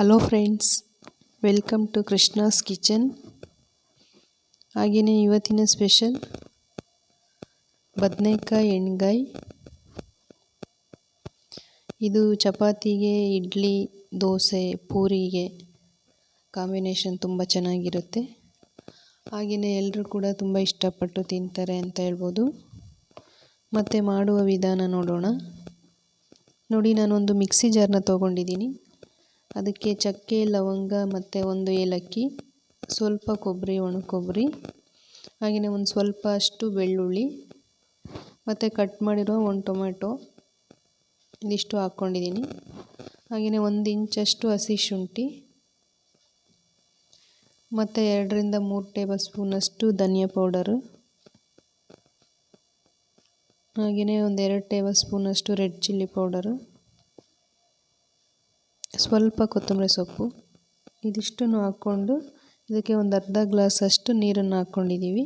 Hello friends welcome to Krishna's kitchen ಹಾಗೆಯೇ ಇವತ್ತಿನ special ಬದನೆಕಾಯಿ ಎಣ್ಗಾಯಿ. ಇದು ಚಪಾತಿಗೆ, ಇಡ್ಲಿ, ದೋಸೆ, ಪೂರಿಗೆ ಕಾಂಬಿನೇಷನ್ ತುಂಬ ಚೆನ್ನಾಗಿರುತ್ತೆ. ಹಾಗೆಯೇ ಎಲ್ಲರೂ ಕೂಡ ತುಂಬ ಇಷ್ಟಪಟ್ಟು ತಿಂತಾರೆ ಅಂತ ಹೇಳ್ಬೋದು. ಮತ್ತು ಮಾಡುವ ವಿಧಾನ ನೋಡೋಣ. ನೋಡಿ, ನಾನೊಂದು ಮಿಕ್ಸಿ ಜಾರ್ನ ತೊಗೊಂಡಿದ್ದೀನಿ. ಅದಕ್ಕೆ ಚಕ್ಕೆ, ಲವಂಗ ಮತ್ತು ಒಂದು ಏಲಕ್ಕಿ, ಸ್ವಲ್ಪ ಕೊಬ್ಬರಿ, ಒಣ ಕೊಬ್ಬರಿ ಹಾಗೆಯೇ ಒಂದು ಸ್ವಲ್ಪ ಅಷ್ಟು ಬೆಳ್ಳುಳ್ಳಿ ಮತ್ತು ಕಟ್ ಮಾಡಿರೋ ಒಂದು ಟೊಮೆಟೊ ಇದಿಷ್ಟು ಹಾಕ್ಕೊಂಡಿದ್ದೀನಿ. ಹಾಗೆಯೇ ಒಂದು ಇಂಚಷ್ಟು ಹಸಿ ಶುಂಠಿ ಮತ್ತು ಎರಡರಿಂದ ಮೂರು ಟೇಬಲ್ ಸ್ಪೂನಷ್ಟು ಧನಿಯಾ ಪೌಡರು. ಹಾಗೆಯೇ ಒಂದು ಎರಡು ಟೇಬಲ್ ಸ್ಪೂನಷ್ಟು ರೆಡ್ ಚಿಲ್ಲಿ ಪೌಡರು. ಸ್ವಲ್ಪ ಕೊತ್ತಂಬರಿ ಸೊಪ್ಪು. ಇದಿಷ್ಟನ್ನು ಹಾಕ್ಕೊಂಡು ಇದಕ್ಕೆ ಒಂದು ಅರ್ಧ ಗ್ಲಾಸಷ್ಟು ನೀರನ್ನು ಹಾಕ್ಕೊಂಡಿದ್ದೀವಿ.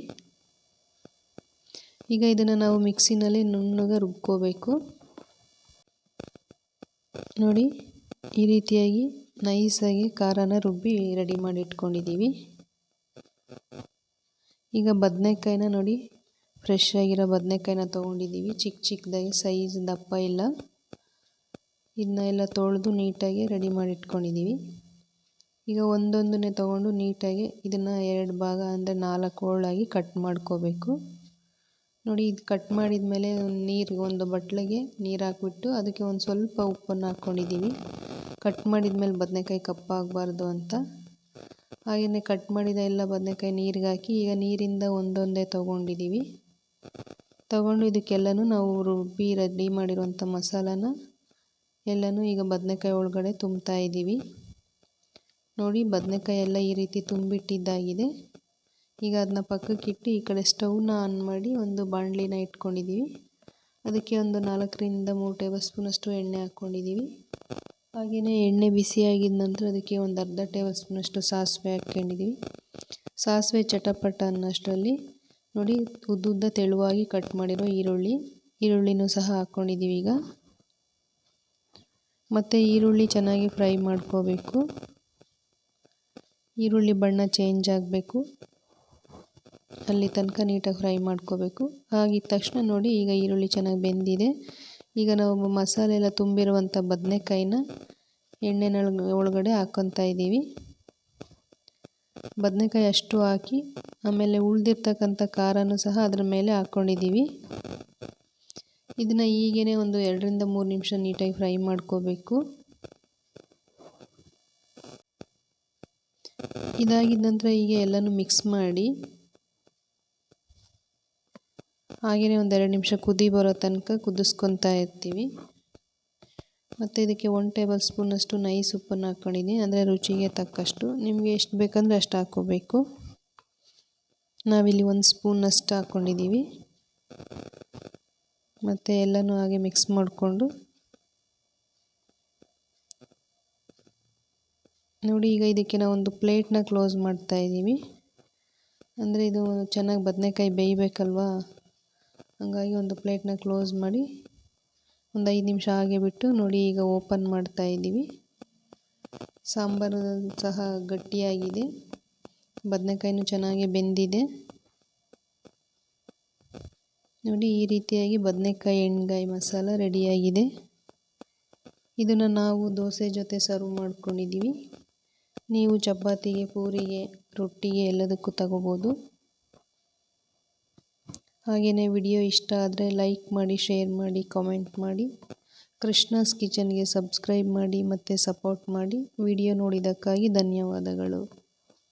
ಈಗ ಇದನ್ನು ನಾವು ಮಿಕ್ಸಿನಲ್ಲಿ ನುಣ್ಣಗೆ ರುಬ್ಕೋಬೇಕು. ನೋಡಿ, ಈ ರೀತಿಯಾಗಿ ನೈಸಾಗಿ ಖಾರನ ರುಬ್ಬಿ ರೆಡಿ ಮಾಡಿ ಇಟ್ಕೊಂಡಿದ್ದೀವಿ. ಈಗ ಬದನೆಕಾಯಿನ ನೋಡಿ, ಫ್ರೆಶ್ ಆಗಿರೋ ಬದನೆಕಾಯಿನ ತೊಗೊಂಡಿದ್ದೀವಿ. ಚಿಕ್ಕ ಚಿಕ್ಕದಾಗಿ ಸೈಜ್ ದಪ್ಪ ಇಲ್ಲ. ಇದನ್ನ ಎಲ್ಲ ತೊಳೆದು ನೀಟಾಗಿ ರೆಡಿ ಮಾಡಿ ಇಟ್ಕೊಂಡಿದ್ದೀವಿ ಈಗ ಒಂದೊಂದನ್ನೇ ತೊಗೊಂಡು ನೀಟಾಗಿ ಇದನ್ನು ಎರಡು ಭಾಗ ಅಂದರೆ ನಾಲ್ಕು ಹೋಳಾಗಿ ಕಟ್ ಮಾಡ್ಕೋಬೇಕು. ನೋಡಿ ಇದು ಕಟ್ ಮಾಡಿದ ಮೇಲೆ ನೀರು ಒಂದು ಬಟ್ಲಿಗೆ ನೀರು ಹಾಕ್ಬಿಟ್ಟು ಅದಕ್ಕೆ ಒಂದು ಸ್ವಲ್ಪ ಉಪ್ಪನ್ನು ಹಾಕ್ಕೊಂಡಿದ್ದೀವಿ ಕಟ್ ಮಾಡಿದ ಮೇಲೆ ಬದನೆಕಾಯಿ ಕಪ್ಪಾಗಬಾರ್ದು ಅಂತ. ಹಾಗೆಯೇ ಕಟ್ ಮಾಡಿದ ಎಲ್ಲ ಬದನೆಕಾಯಿ ನೀರಿಗೆ ಹಾಕಿ ಈಗ ನೀರಿಂದ ಒಂದೊಂದೇ ತೊಗೊಂಡಿದ್ದೀವಿ ತೊಗೊಂಡು ಇದಕ್ಕೆಲ್ಲನೂ ನಾವು ರುಬ್ಬಿ ರೆಡಿ ಮಾಡಿರುವಂಥ ಮಸಾಲಾನ ಎಲ್ಲನೂ ಈಗ ಬದನೆಕಾಯಿ ಒಳಗಡೆ ತುಂಬ್ತಾ ಇದ್ದೀವಿ. ನೋಡಿ, ಬದನೆಕಾಯಿ ಎಲ್ಲ ಈ ರೀತಿ ತುಂಬಿಟ್ಟಿದ್ದಾಗಿದೆ. ಈಗ ಅದನ್ನ ಪಕ್ಕಕ್ಕೆ ಇಟ್ಟು ಈ ಕಡೆ ಸ್ಟವ್ನ ಆನ್ ಮಾಡಿ ಒಂದು ಬಾಣಲಿನ ಇಟ್ಕೊಂಡಿದ್ದೀವಿ. ಅದಕ್ಕೆ ಒಂದು ನಾಲ್ಕರಿಂದ ಮೂರು ಟೇಬಲ್ ಸ್ಪೂನಷ್ಟು ಎಣ್ಣೆ ಹಾಕ್ಕೊಂಡಿದ್ದೀವಿ. ಹಾಗೆಯೇ ಎಣ್ಣೆ ಬಿಸಿಯಾಗಿದ ನಂತರ ಅದಕ್ಕೆ ಒಂದು ಅರ್ಧ ಟೇಬಲ್ ಸ್ಪೂನಷ್ಟು ಸಾಸಿವೆ ಹಾಕ್ಕೊಂಡಿದ್ದೀವಿ. ಸಾಸಿವೆ ಚಟಪಟ ಅನ್ನೋಷ್ಟರಲ್ಲಿ ನೋಡಿ, ಉದ್ದುದ್ದ ತೆಳುವಾಗಿ ಕಟ್ ಮಾಡಿರೋ ಈರುಳ್ಳಿ, ಈರುಳ್ಳಿನೂ ಸಹ ಹಾಕ್ಕೊಂಡಿದ್ದೀವಿ ಈಗ. ಮತ್ತು ಈರುಳ್ಳಿ ಚೆನ್ನಾಗಿ ಫ್ರೈ ಮಾಡ್ಕೋಬೇಕು. ಈರುಳ್ಳಿ ಬಣ್ಣ ಚೇಂಜ್ ಆಗಬೇಕು. ಅಲ್ಲಿ ತನಕ ನೀಟಾಗಿ ಫ್ರೈ ಮಾಡ್ಕೋಬೇಕು. ಹಾಗಿದ್ದ ತಕ್ಷಣ ನೋಡಿ ಈಗ ಈರುಳ್ಳಿ ಚೆನ್ನಾಗಿ ಬೆಂದಿದೆ. ಈಗ ನಾವು ಮಸಾಲೆ ಎಲ್ಲ ತುಂಬಿರುವಂಥ ಬದನೆಕಾಯಿನ ಎಣ್ಣೆನ ಒಳಗಡೆ ಹಾಕ್ಕೊತಾ ಇದ್ದೀವಿ. ಬದನೆಕಾಯಿ ಅಷ್ಟು ಹಾಕಿ ಆಮೇಲೆ ಉಳಿದಿರ್ತಕ್ಕಂಥ ಖಾರನೂ ಸಹ ಅದ್ರ ಮೇಲೆ ಹಾಕ್ಕೊಂಡಿದ್ದೀವಿ ಇದನ್ನು ಈಗೇನೇ ಒಂದು ಎರಡರಿಂದ ಮೂರು ನಿಮಿಷ ನೀಟಾಗಿ ಫ್ರೈ ಮಾಡ್ಕೋಬೇಕು. ಇದಾಗಿದ ನಂತರ ಈಗ ಎಲ್ಲನೂ ಮಿಕ್ಸ್ ಮಾಡಿ ಹಾಗೆಯೇ ಒಂದೆರಡು ನಿಮಿಷ ಕುದಿ ಬರೋ ತನಕ ಕುದಿಸ್ಕೊತಾ ಇರ್ತೀವಿ. ಮತ್ತು ಇದಕ್ಕೆ ಒನ್ ಟೇಬಲ್ ಸ್ಪೂನಷ್ಟು ನೈ ಉಪ್ಪನ್ನು ಹಾಕ್ಕೊಂಡಿದ್ದೀನಿ ಅಂದರೆ ರುಚಿಗೆ ತಕ್ಕಷ್ಟು. ನಿಮಗೆ ಎಷ್ಟು ಬೇಕಂದರೆ ಅಷ್ಟು ಹಾಕ್ಕೋಬೇಕು ನಾವಿಲ್ಲಿ ಒಂದು ಸ್ಪೂನಷ್ಟು ಹಾಕ್ಕೊಂಡಿದ್ದೀವಿ ಮತ್ತು ಎಲ್ಲನೂ ಹಾಗೆ ಮಿಕ್ಸ್ ಮಾಡಿಕೊಂಡು. ನೋಡಿ ಈಗ ಇದಕ್ಕೆ ನಾವು ಒಂದು ಪ್ಲೇಟ್ನ ಕ್ಲೋಸ್ ಮಾಡ್ತಾ ಇದ್ದೀವಿ. ಅಂದರೆ ಇದು ಚೆನ್ನಾಗಿ ಬದನೆಕಾಯಿ ಬೇಯಬೇಕಲ್ವಾ? ಹಾಗಾಗಿ ಒಂದು ಪ್ಲೇಟ್ನ ಕ್ಲೋಸ್ ಮಾಡಿ ಒಂದು ಐದು ನಿಮಿಷ ಹಾಗೆ ಬಿಟ್ಟು ನೋಡಿ ಈಗ ಓಪನ್ ಮಾಡ್ತಾ ಇದ್ದೀವಿ. ಸಾಂಬಾರು ಸಹ ಗಟ್ಟಿಯಾಗಿದೆ. ಬದನೆಕಾಯಿನೂ ಚೆನ್ನಾಗಿ ಬೆಂದಿದೆ. ನೋಡಿ, ಈ ರೀತಿಯಾಗಿ ಬದನೆಕಾಯಿ, ಎಣ್ಗಾಯಿ ಮಸಾಲ ರೆಡಿಯಾಗಿದೆ. ಇದನ್ನು ನಾವು ದೋಸೆ ಜೊತೆ ಸರ್ವ್ ಮಾಡ್ಕೊಂಡಿದ್ದೀವಿ. ನೀವು ಚಪಾತಿಗೆ, ಪೂರಿಗೆ, ರೊಟ್ಟಿಗೆ ಎಲ್ಲದಕ್ಕೂ ತಗೋಬೋದು. ಹಾಗೆಯೇ ವಿಡಿಯೋ ಇಷ್ಟ ಆದರೆ ಲೈಕ್ ಮಾಡಿ, ಶೇರ್ ಮಾಡಿ, ಕಾಮೆಂಟ್ ಮಾಡಿ. ಕೃಷ್ಣಾಸ್ ಕಿಚನ್ಗೆ ಸಬ್ಸ್ಕ್ರೈಬ್ ಮಾಡಿ ಮತ್ತು ಸಪೋರ್ಟ್ ಮಾಡಿ. ವಿಡಿಯೋ ನೋಡಿದ್ದಕ್ಕಾಗಿ ಧನ್ಯವಾದಗಳು.